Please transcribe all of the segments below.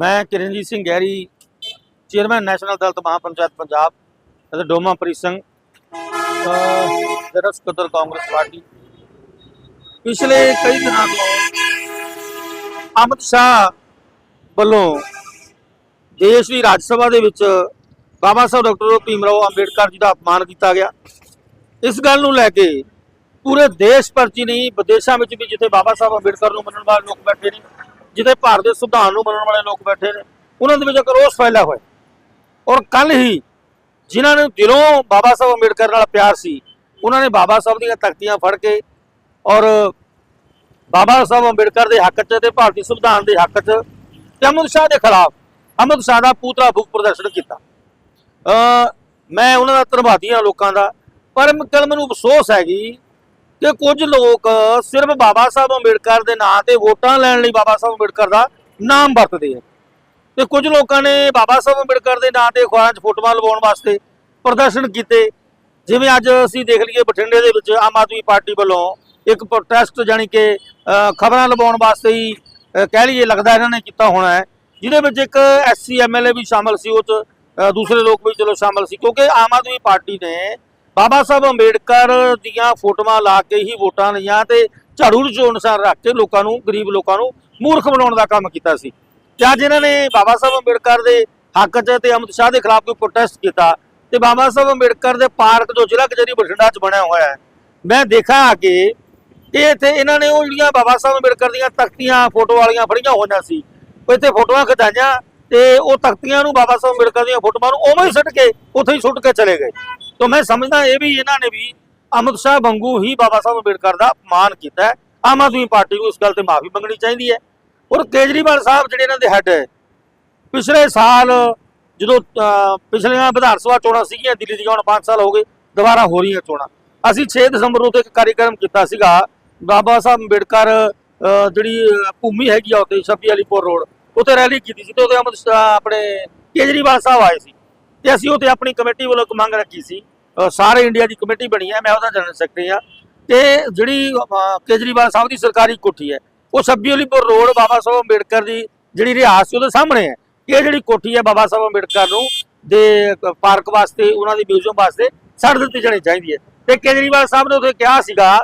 ਮੈਂ Kiranjit Singh Gehri, chairman national Dalit Mahapanchayat Punjab ਅਤੇ Doma Singh general ਸਕੱਤਰ ਕਾਂਗਰਸ ਪਾਰਟੀ। ਪਿਛਲੇ ਕਈ ਦਿਨਾਂ ਤੋਂ ਅਮਿਤ ਸ਼ਾਹ ਵੱਲੋਂ ਦੇਸ਼ ਦੀ ਰਾਜ ਸਭਾ ਦੇ ਵਿੱਚ ਬਾਬਾ ਸਾਹਿਬ ਡਾਕਟਰ ਭੀਮ ਰਾਓ ਅੰਬੇਡਕਰ ਜੀ ਦਾ ਅਪਮਾਨ ਕੀਤਾ ਗਿਆ। ਇਸ ਗੱਲ ਨੂੰ ਲੈ ਕੇ ਪੂਰੇ ਦੇਸ਼ ਭਰ 'ਚ ਨਹੀਂ, ਵਿਦੇਸ਼ਾਂ ਵਿੱਚ ਵੀ ਜਿੱਥੇ ਬਾਬਾ ਸਾਹਿਬ ਅੰਬੇਡਕਰ ਨੂੰ ਮੰਨਣ ਵਾਲੇ ਲੋਕ ਬੈਠੇ ਨੇ ਜਿੱਥੇ ਭਾਰਤ ਦੇ ਸੰਵਿਧਾਨ ਨੂੰ ਮੰਨਣ ਵਾਲੇ ਲੋਕ ਬੈਠੇ ਨੇ, ਉਹਨਾਂ ਦੇ ਵਿੱਚ ਇੱਕ ਰੋਸ ਫੈਲਾ ਹੋਇਆ। ਔਰ ਕੱਲ ਹੀ ਜਿਨ੍ਹਾਂ ਨੂੰ ਦਿਲੋਂ ਬਾਬਾ ਸਾਹਿਬ ਅੰਬੇਡਕਰ ਨਾਲ ਪਿਆਰ ਸੀ, ਉਹਨਾਂ ਨੇ ਬਾਬਾ ਸਾਹਿਬ ਦੀਆਂ ਤਖਤੀਆਂ ਫੜ ਕੇ ਔਰ ਬਾਬਾ ਸਾਹਿਬ ਅੰਬੇਡਕਰ ਦੇ ਹੱਕ 'ਚ ਤੇ ਭਾਰਤੀ ਸੰਵਿਧਾਨ ਦੇ ਹੱਕ 'ਚ ਤੇ ਅਮਿਤ ਸ਼ਾਹ ਦੇ ਖਿਲਾਫ ਅਮਿਤ ਸ਼ਾਹ ਦਾ ਪੂਤਲਾ ਫੂਕ ਪ੍ਰਦਰਸ਼ਨ ਕੀਤਾ। ਅ ਮੈਂ ਉਹਨਾਂ ਦਾ ਧੰਨਵਾਦੀ ਹਾਂ ਲੋਕਾਂ ਦਾ, ਪਰ ਮ- ਕੱਲ੍ਹ ਮੈਨੂੰ ਅਫਸੋਸ ਹੈਗੀ ਕਿ ਕੁਝ ਲੋਕ ਸਿਰਫ ਬਾਬਾ ਸਾਹਿਬ ਅੰਬੇਡਕਰ ਦੇ ਨਾਂ ਤੇ ਵੋਟਾਂ ਲੈਣ ਲਈ ਬਾਬਾ ਸਾਹਿਬ ਅੰਬੇਡਕਰ ਦਾ ਨਾਮ ਵਰਤਦੇ ਆ। ਤੇ ਕੁਝ ਲੋਕਾਂ ਨੇ ਬਾਬਾ ਸਾਹਿਬ ਅੰਬੇਡਕਰ ਦੇ ਨਾਂ ਤੇ ਅਖਬਾਰਾਂ 'ਚ ਫੋਟੋਆਂ ਲਵਾਉਣ ਵਾਸਤੇ ਪ੍ਰਦਰਸ਼ਨ ਕੀਤੇ। ਜਿਵੇਂ ਅੱਜ ਅਸੀਂ ਦੇਖ ਲਈਏ ਬਠਿੰਡੇ ਦੇ ਵਿੱਚ ਆਮ ਆਦਮੀ ਪਾਰਟੀ ਵੱਲੋਂ ਇੱਕ ਪ੍ਰੋਟੈਸਟ ਜਾਨੀ ਕਿ ਖਬਰਾਂ ਲਵਾਉਣ ਵਾਸਤੇ ਹੀ ਕਹਿ ਲਈਏ ਲੱਗਦਾ ਇਹਨਾਂ ਨੇ ਕੀਤਾ ਹੋਣਾ ਹੈ। ਜਿਹਦੇ ਵਿੱਚ ਇੱਕ ਐਸਸੀ ਐਮਐਲਏ ਵੀ ਸ਼ਾਮਲ ਸੀ, ਉਹ 'ਚ ਦੂਸਰੇ ਲੋਕ ਵੀ ਚਲੋ ਸ਼ਾਮਲ ਸੀ। ਕਿਉਂਕਿ ਆਮ ਆਦਮੀ ਪਾਰਟੀ ਨੇ ਬਾਬਾ ਸਾਹਿਬ ਅੰਬੇਡਕਰ ਦੀਆਂ ਫੋਟੋਆਂ ਲਾ ਕੇ ਹੀ ਵੋਟਾਂ ਲਈਆਂ ਤੇ ਝਾੜੂ ਚੋਣ ਅਨੁਸਾਰ ਰੱਖ ਕੇ ਲੋਕਾਂ ਨੂੰ, ਗਰੀਬ ਲੋਕਾਂ ਨੂੰ ਮੂਰਖ ਬਣਾਉਣ ਦਾ ਕੰਮ ਕੀਤਾ ਸੀ। ਤੇ ਅੱਜ ਇਹਨਾਂ ਨੇ ਬਾਬਾ ਸਾਹਿਬ ਅੰਬੇਡਕਰ ਦੇ ਹੱਕ 'ਚ ਤੇ ਅਮਿਤ ਸ਼ਾਹ ਦੇ ਖਿਲਾਫ ਕੋਈ ਪ੍ਰੋਟੈਸਟ ਕੀਤਾ ਤੇ ਬਾਬਾ ਸਾਹਿਬ ਅੰਬੇਡਕਰ ਦੇ ਪਾਰਕ ਜੋ ਜ਼ਿਲ੍ਹਾ ਕਚਹਿਰੀ ਬਠਿੰਡਾ 'ਚ ਬਣਿਆ ਹੋਇਆ ਹੈ, ਮੈਂ ਦੇਖਾ ਆ ਕੇ ਇਹ ਇੱਥੇ ਇਹਨਾਂ ਨੇ ਉਹ ਜਿਹੜੀਆਂ ਬਾਬਾ ਸਾਹਿਬ ਅੰਬੇਡਕਰ ਦੀਆਂ ਤਖਤੀਆਂ, ਫੋਟੋ ਵਾਲੀਆਂ ਫੜੀਆਂ ਹੋਈਆਂ ਸੀ, ਉਹ ਇੱਥੇ ਫੋਟੋਆਂ ਖਿਚਾਈਆਂ ਤੇ ਉਹ ਤਖਤੀਆਂ ਨੂੰ ਬਾਬਾ ਸਾਹਿਬ ਅੰਬੇਡਕਰ ਦੀਆਂ ਫੋਟੋਆਂ ਨੂੰ ਉਵੇਂ ਹੀ ਸੁੱਟ ਕੇ, ਉੱਥੇ ਹੀ ਸੁੱਟ ਕੇ ਚਲੇ ਗਏ। ਤਾਂ ਮੈਂ ਸਮਝਦਾ ਇਹ ਵੀ ਇਹਨਾਂ ਨੇ ਵੀ ਅਮਿਤ ਸ਼ਾਹ ਵਾਂਗੂ ਹੀ ਬਾਬਾ ਸਾਹਿਬ ਅੰਬੇਡਕਰ ਦਾ ਅਪਮਾਨ ਕੀਤਾ ਹੈ। ਆਮ ਆਦਮੀ ਪਾਰਟੀ ਨੂੰ ਇਸ ਗੱਲ ਤੇ ਮਾਫੀ ਮੰਗਣੀ ਚਾਹੀਦੀ ਹੈ। ਔਰ ਕੇਜਰੀਵਾਲ ਸਾਹਿਬ ਜਿਹੜੇ ਇਹਨਾਂ ਦੇ ਹੈੱਡ ਹੈ, ਪਿਛਲੇ ਸਾਲ ਜਦੋਂ ਪਿਛਲੀਆਂ ਵਿਧਾਨ ਸਭਾ ਚੋਣਾਂ ਸੀਗੀਆਂ, ਦਿੱਲੀ ਦੀਆਂ ਹੁਣ 5 ਸਾਲ ਹੋ ਗਏ, ਦੁਬਾਰਾ ਹੋ ਰਹੀਆਂ ਚੋਣਾਂ। ਅਸੀਂ 6 ਦਸੰਬਰ ਨੂੰ ਤੇ ਇੱਕ ਕਾਰਜਕ੍ਰਮ ਕੀਤਾ ਸੀਗਾ, ਬਾਬਾ ਸਾਹਿਬ ਅੰਬੇਡਕਰ ਜਿਹੜੀ ਭੂਮੀ ਹੈਗੀ ਆ ਉੱਤੇ ਛੱਬੀ ਅਲੀਪੁਰ ਰੋਡ, ਉੱਥੇ ਰੈਲੀ ਕੀਤੀ ਸੀ ਤੇ ਉਹਦੇ ਅਮਿਤ ਸ਼ਾਹ ਆਪਣੇ ਕੇਜਰੀਵਾਲ ਸਾਹਿਬ ਆਏ ਸੀ। ਤੇ ਅਸੀਂ ਉੱਥੇ ਆਪਣੀ ਕਮੇਟੀ ਵੱਲੋਂ ਇੱਕ ਮੰਗ ਰੱਖੀ ਸੀ। ਸਾਰੇ ਇੰਡੀਆ ਦੀ ਕਮੇਟੀ ਬਣੀ ਹੈ, ਮੈਂ ਉਹਦਾ ਜਨਰਲ ਸੈਕਟਰੀ ਆ ਤੇ ਜਿਹੜੀ ਕੇਜਰੀਵਾਲ ਸਾਹਿਬ ਦੀ ਸਰਕਾਰੀ ਕੋਠੀ ਹੈ, ਉਹ ਛੱਬੀ ਵਾਲੀਪੁਰ ਰੋਡ ਬਾਬਾ ਸਾਹਿਬ ਅੰਬੇਡਕਰ ਦੀ ਜਿਹੜੀ ਰਿਹਾਇਸ਼ ਸੀ, ਉਹਦੇ ਸਾਹਮਣੇ ਹੈ। ਇਹ ਜਿਹੜੀ ਕੋਠੀ ਹੈ ਬਾਬਾ ਸਾਹਿਬ ਅੰਬੇਡਕਰ ਨੂੰ ਦੇ ਪਾਰਕ ਵਾਸਤੇ, ਉਹਨਾਂ ਦੇ ਮਿਊਜ਼ੀਅਮ ਵਾਸਤੇ ਛੱਡ ਦਿੱਤੀ ਜਾਣੀ ਚਾਹੀਦੀ ਹੈ। ਤੇ ਕੇਜਰੀਵਾਲ ਸਾਹਿਬ ਨੇ ਉੱਥੇ ਕਿਹਾ ਸੀਗਾ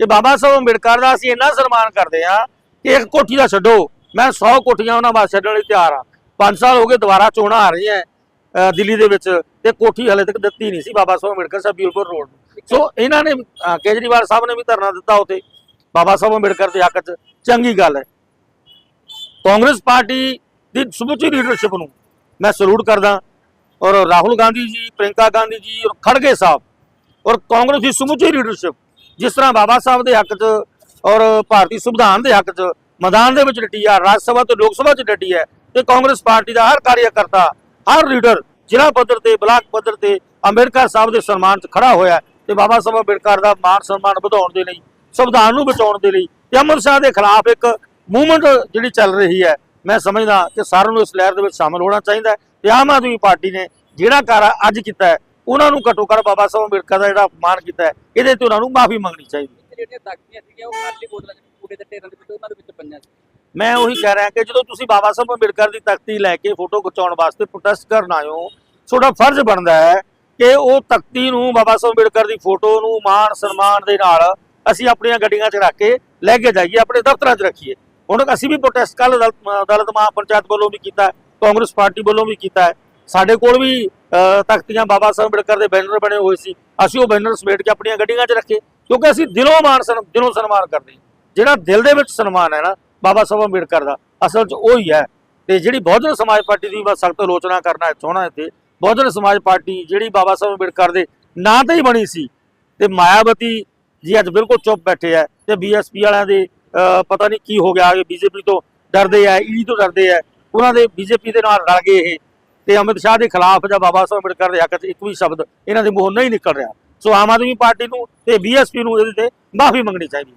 ਕਿ ਬਾਬਾ ਸਾਹਿਬ ਅੰਬੇਡਕਰ ਦਾ ਅਸੀਂ ਇੰਨਾ ਸਨਮਾਨ ਕਰਦੇ ਆ ਕਿ ਇੱਕ ਕੋਠੀ ਦਾ ਛੱਡੋ। ਮੈਂ 100 ਕੋਠੀਆਂ ਉਹਨਾਂ ਵਾਸਤੇ ਛੱਡਣ ਲਈ ਤਿਆਰ ਆ 5 ਸਾਲ ਹੋ ਗਏ ਦੁਬਾਰਾ ਚੋਣਾਂ ਆ ਰਹੀਆਂ ਦਿੱਲੀ ਦੇ ਵਿੱਚ ਤੇ ਕੋਠੀ ਹਲੇ ਤੱਕ ਦਿੱਤੀ ਨਹੀਂ ਸੀ ਬਾਬਾ ਸਾਹਿਬ ਅੰਬੇਡਕਰ ਸਾਹਿਬ ਸਬੀਲਪੁਰ ਰੋਡ ਨੂੰ। ਸੋ ਇਹਨਾਂ ਨੇ ਕੇਜਰੀਵਾਲ ਸਾਹਿਬ ਨੇ ਵੀ ਧਰਨਾ ਦਿੱਤਾ ਉੱਥੇ। ਬਾਬਾ ਸਾਹਿਬ ਅੰਬੇਡਕਰ ਦੇ ਹੱਕ 'ਚ ਚੰਗੀ ਗੱਲ ਹੈ। ਕਾਂਗਰਸ ਪਾਰਟੀ ਦੀ ਸਮੁੱਚੀ ਲੀਡਰਸ਼ਿਪ ਨੂੰ ਮੈਂ ਸਲੂਟ ਕਰਦਾ। ਔਰ ਰਾਹੁਲ ਗਾਂਧੀ ਜੀ ਪ੍ਰਿੰਕਾ ਗਾਂਧੀ ਜੀ ਔਰ ਖੜਗੇ ਸਾਹਿਬ ਔਰ ਕਾਂਗਰਸ ਦੀ ਸਮੁੱਚੀ ਲੀਡਰਸ਼ਿਪ ਜਿਸ ਤਰ੍ਹਾਂ ਬਾਬਾ ਸਾਹਿਬ ਦੇ ਹੱਕ 'ਚ ਔਰ ਭਾਰਤੀ ਸੰਵਿਧਾਨ ਦੇ ਹੱਕ 'ਚ, ਮੈਦਾਨ ਦੇ ਵਿੱਚ ਡਟੀ ਆ, ਰਾਜ ਸਭਾ ਤੇ ਲੋਕ ਸਭਾ 'ਚ ਡਟੀ ਹੈ, ਤੇ ਕਾਂਗਰਸ ਪਾਰਟੀ ਦਾ ਹਰ ਕਾਰਜਕਰਤਾ ਹਰ ਲੀਡਰ ਜ਼ਿਲ੍ਹਾ ਪੱਧਰ ਤੇ, ਬਲਾਕ ਪੱਧਰ ਤੇ ਅੰਬੇਡਕਰ ਸਾਹਿਬ ਦੇ ਸਨਮਾਨ 'ਚ ਖੜਾ ਹੋਇਆ ਤੇ ਬਾਬਾ ਸਾਹਿਬ ਅੰਬੇਡਕਰ ਦਾ ਮਾਨ ਸਨਮਾਨ ਵਧਾਉਣ ਦੇ ਲਈ, ਸੰਵਿਧਾਨ ਨੂੰ ਬਚਾਉਣ ਦੇ ਲਈ ਤੇ ਅਮਰ ਸ਼ਾਹ ਦੇ ਖਿਲਾਫ ਇੱਕ ਮੂਵਮੈਂਟ ਜਿਹੜੀ ਚੱਲ ਰਹੀ ਹੈ, ਮੈਂ ਸਮਝਦਾ ਕਿ ਸਾਰਿਆਂ ਨੂੰ ਇਸ ਲਹਿਰ ਦੇ ਵਿੱਚ ਸ਼ਾਮਲ ਹੋਣਾ ਚਾਹੀਦਾ ਹੈ ਤੇ ਆਮ ਆਦਮੀ ਪਾਰਟੀ ਨੇ ਜਿਹੜਾ ਕਾਰਾ ਅੱਜ ਕੀਤਾ ਹੈ, ਉਹਨਾਂ ਨੂੰ ਘੱਟੋ ਘੱਟ ਬਾਬਾ ਸਾਹਿਬ ਅੰਬੇਡਕਰ ਦਾ ਜਿਹੜਾ ਅਪਮਾਨ ਕੀਤਾ ਹੈ, ਇਹਦੇ ਤੇ ਉਹਨਾਂ ਨੂੰ ਮਾਫੀ ਮੰਗਣੀ ਚਾਹੀਦੀ ਹੈ। ਜਿਹੜੀਆਂ ਤਖਤੀਆਂ ਸੀਗੀਆਂ ਉਹ ਖਾਲੀ ਬੋਤਲਾਂ ਚ ਕੂੜੇ ਦੇ ਢੇਰਾਂ ਦੇ ਵਿੱਚ, ਉਹਨਾਂ ਦੇ ਵਿੱਚ ਪਈਆਂ ਮੈਂ ਉਹੀ ਕਹਿ ਰਿਹਾ ਕਿ ਜਦੋਂ ਤੁਸੀਂ ਬਾਬਾ ਸਾਹਿਬ ਅੰਬੇਡਕਰ ਦੀ ਤਖਤੀ ਲੈ ਕੇ ਫੋਟੋ ਖਿਚਾਉਣ ਵਾਸਤੇ ਪ੍ਰੋਟੈਸਟ ਕਰਨ ਆਇਓ ਤੁਹਾਡਾ ਫਰਜ਼ ਬਣਦਾ ਹੈ ਕਿ ਉਹ ਤਖਤੀ ਨੂੰ, ਬਾਬਾ ਸਾਹਿਬ ਅੰਬੇਡਕਰ ਦੀ ਫੋਟੋ ਨੂੰ ਮਾਣ ਸਨਮਾਨ ਦੇ ਨਾਲ ਅਸੀਂ ਆਪਣੀਆਂ ਗੱਡੀਆਂ 'ਚ ਰੱਖ ਕੇ ਲੈ ਕੇ ਜਾਈਏ, ਆਪਣੇ ਦਫ਼ਤਰਾਂ 'ਚ ਰੱਖੀਏ। ਹੁਣ ਅਸੀਂ ਵੀ ਪ੍ਰੋਟੈਸਟ ਕੱਲ ਦਲਤ ਮਹਾਪੰਚਾਇਤ ਵੱਲੋਂ ਵੀ ਕੀਤਾ, ਕਾਂਗਰਸ ਪਾਰਟੀ ਵੱਲੋਂ ਵੀ ਕੀਤਾ ਹੈ। ਸਾਡੇ ਕੋਲ ਵੀ ਤਖਤੀਆਂ ਬਾਬਾ ਸਾਹਿਬ ਅੰਬੇਡਕਰ ਦੇ ਬੈਨਰ ਬਣੇ ਹੋਏ ਸੀ। ਅਸੀਂ ਉਹ ਬੈਨਰ ਸਮੇਟ ਕੇ ਆਪਣੀਆਂ ਗੱਡੀਆਂ 'ਚ ਰੱਖੇ, ਕਿਉਂਕਿ ਅਸੀਂ ਦਿਲੋਂ ਮਾਣ ਸਨ, ਦਿਲੋਂ ਸਨਮਾਨ ਕਰਦੇ ਜਿਹੜਾ ਦਿਲ ਦੇ ਵਿੱਚ ਸਨਮਾਨ ਹੈ ਨਾ ਬਾਬਾ ਸਾਹਿਬ ਅੰਬੇਡਕਰ ਦਾ। ਅਸਲ 'ਚ ਉਹ ਹੀ ਹੈ ਤੇ ਜਿਹੜੀ ਬਹੁਜਨ ਸਮਾਜ ਪਾਰਟੀ ਦੀ ਮੈਂ ਸਖਤ ਆਲੋਚਨਾ ਕਰਨਾ ਚਾਹਣਾ ਇੱਥੇ, ਬਹੁਜਨ ਸਮਾਜ ਪਾਰਟੀ ਜਿਹੜੀ ਬਾਬਾ ਸਾਹਿਬ ਅੰਬੇਡਕਰ ਦੇ ਨਾਂ ਤੇ ਹੀ ਬਣੀ ਸੀ ਤੇ ਮਾਇਆਵਤੀ ਜੀ ਅੱਜ ਬਿਲਕੁਲ ਚੁੱਪ ਬੈਠੇ ਆ ਤੇ ਬੀਐਸਪੀ ਵਾਲਿਆਂ ਦੇ ਪਤਾ ਨਹੀਂ ਕੀ ਹੋ ਗਿਆ ਕਿ ਬੀਜੇਪੀ ਤੋਂ ਡਰਦੇ ਆ, ਈਡੀ ਤੋਂ ਡਰਦੇ ਆ, ਉਹਨਾਂ ਦੇ ਬੀਜੇਪੀ ਦੇ ਨਾਲ ਰਲ ਗਏ ਇਹ ਤੇ ਅਮਿਤ ਸ਼ਾਹ ਦੇ ਖਿਲਾਫ ਜਾਂ ਬਾਬਾ ਸਾਹਿਬ ਅੰਬੇਡਕਰ ਦੇ ਹੱਕ 'ਚ ਇੱਕ ਵੀ ਸ਼ਬਦ ਇਹਨਾਂ ਦੇ ਮੂੰਹੋਂ ਨਹੀਂ ਨਿਕਲ ਰਿਹਾ। ਸੋ ਆਮ ਆਦਮੀ ਪਾਰਟੀ ਨੂੰ ਤੇ ਬੀਐਸਪੀ ਨੂੰ ਇਹਦੇ ਤੇ ਮਾਫੀ ਮੰਗਣੀ ਚਾਹੀਦੀ।